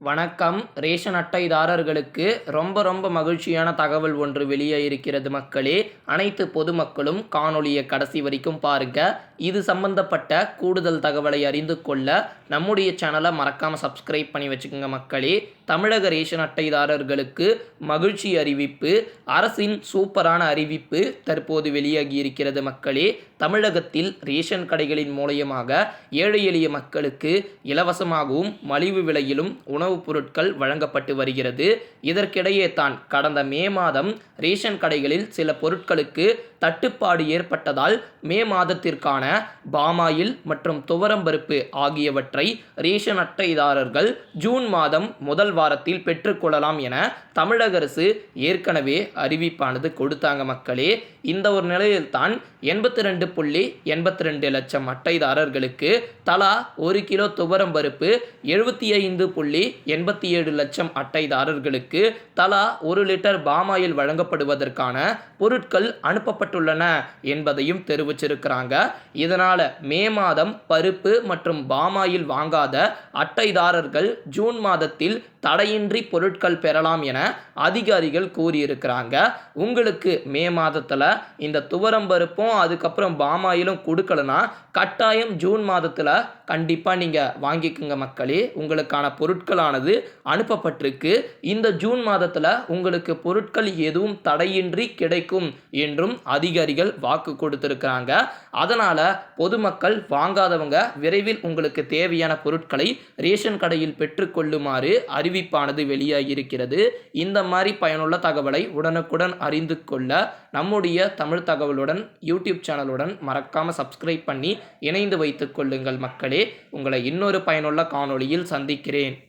வணக்கம். ரேஷன் அட்டைதாரர்களுக்கு ரொம்ப ரொம்ப மகிழ்ச்சியான தகவல் ஒன்று வெளியே இருக்கிறது மக்களே. அனைத்து பொதுமக்களும் காணொளியை கடைசி வரைக்கும் பாருங்க. இது சம்பந்தப்பட்ட கூடுதல் தகவலை அறிந்து கொள்ள நம்முடைய சேனலை மறக்காம சப்ஸ்கிரைப் பண்ணி வச்சுக்கோங்க மக்களே. தமிழக ரேஷன் அட்டைதாரர்களுக்கு மகிழ்ச்சி அறிவிப்பு அரசின் சூப்பரான அறிவிப்பு தற்போது வெளியாகி இருக்கிறது மக்களே. தமிழகத்தில் ரேஷன் கடைகளின் மூலயமாக ஏழை எளிய மக்களுக்கு இலவசமாகவும் மலிவு விலையிலும் உணவுப் பொருட்கள் வழங்கப்பட்டு வருகிறது. இதற்கிடையே தான் கடந்த மே மாதம் ரேஷன் கடைகளில் சில பொருட்களுக்கு தட்டுப்பாடு ஏற்பட்டதால் மே மாதத்திற்கான பாமாயில் மற்றும் துவரம்பருப்பு ஆகியவற்றை ரேஷன் அட்டைதாரர்கள் ஜூன் மாதம் முதல் வாரத்தில் பெற்றுக்கொள்ளலாம் என தமிழக அரசு ஏற்கனவே அறிவிப்பானது கொடுத்தாங்க மக்களே. இந்த ஒரு நிலையில்தான் எண்பத்தி ரெண்டு புள்ளி எண்பத்தி ரெண்டு லட்சம் அட்டைதாரர்களுக்கு தலா ஒரு கிலோ துவரம் பருப்பு எழுபத்தி ஐந்து புள்ளி எண்பத்தி ஏழு லட்சம் அட்டைதாரர்களுக்கு தலா ஒரு லிட்டர் பாமாயில் வழங்கப்படுவதற்கான பொருட்கள் அனுப்பப்பட்டுள்ளன என்பதையும் தெரிவிச்சிருக்கிறாங்க. இதனால் மே மாதம் பருப்பு மற்றும் பாமாயில் வாங்காத அட்டைதாரர்கள் ஜூன் மாதத்தில் தடையின்றி பொருட்கள் பெறலாம் என அதிகாரிகள் கூறியிருக்கிறாங்க. உங்களுக்கு மே மாதத்தில் இந்த துவரம் பருப்பும் அதுக்கப்புறம் பாமாயிலும் கொடுக்கலனா கட்டாயம் ஜூன் மாதத்தில் கண்டிப்பாக நீங்கள் வாங்கிக்கோங்க மக்களே. உங்களுக்கான பொருட்களானது அனுப்பப்பட்டிருக்கு. இந்த ஜூன் மாதத்தில் உங்களுக்கு பொருட்கள் எதுவும் தடையின்றி கிடைக்கும் என்றும் அதிகாரிகள் வாக்கு கொடுத்துருக்கிறாங்க. அதனால் பொதுமக்கள் வாங்காதவங்க விரைவில் உங்களுக்கு தேவையான பொருட்களை ரேஷன் கடையில் பெற்றுக்கொள்ளுமாறு அறிவிப்பானது வெளியாகியிருக்கிறது. இந்த மாதிரி பயனுள்ள தகவலை உடனுக்குடன் அறிந்து கொள்ள நம்முடைய தமிழ் தகவலுடன் யூடியூப் சேனலுடன் மறக்காமல் சப்ஸ்கிரைப் பண்ணி இணைந்து வைத்துக் கொள்ளுங்கள் மக்களே. உங்களை இன்னொரு பயனுள்ள காணொளியில் சந்திக்கிறேன்.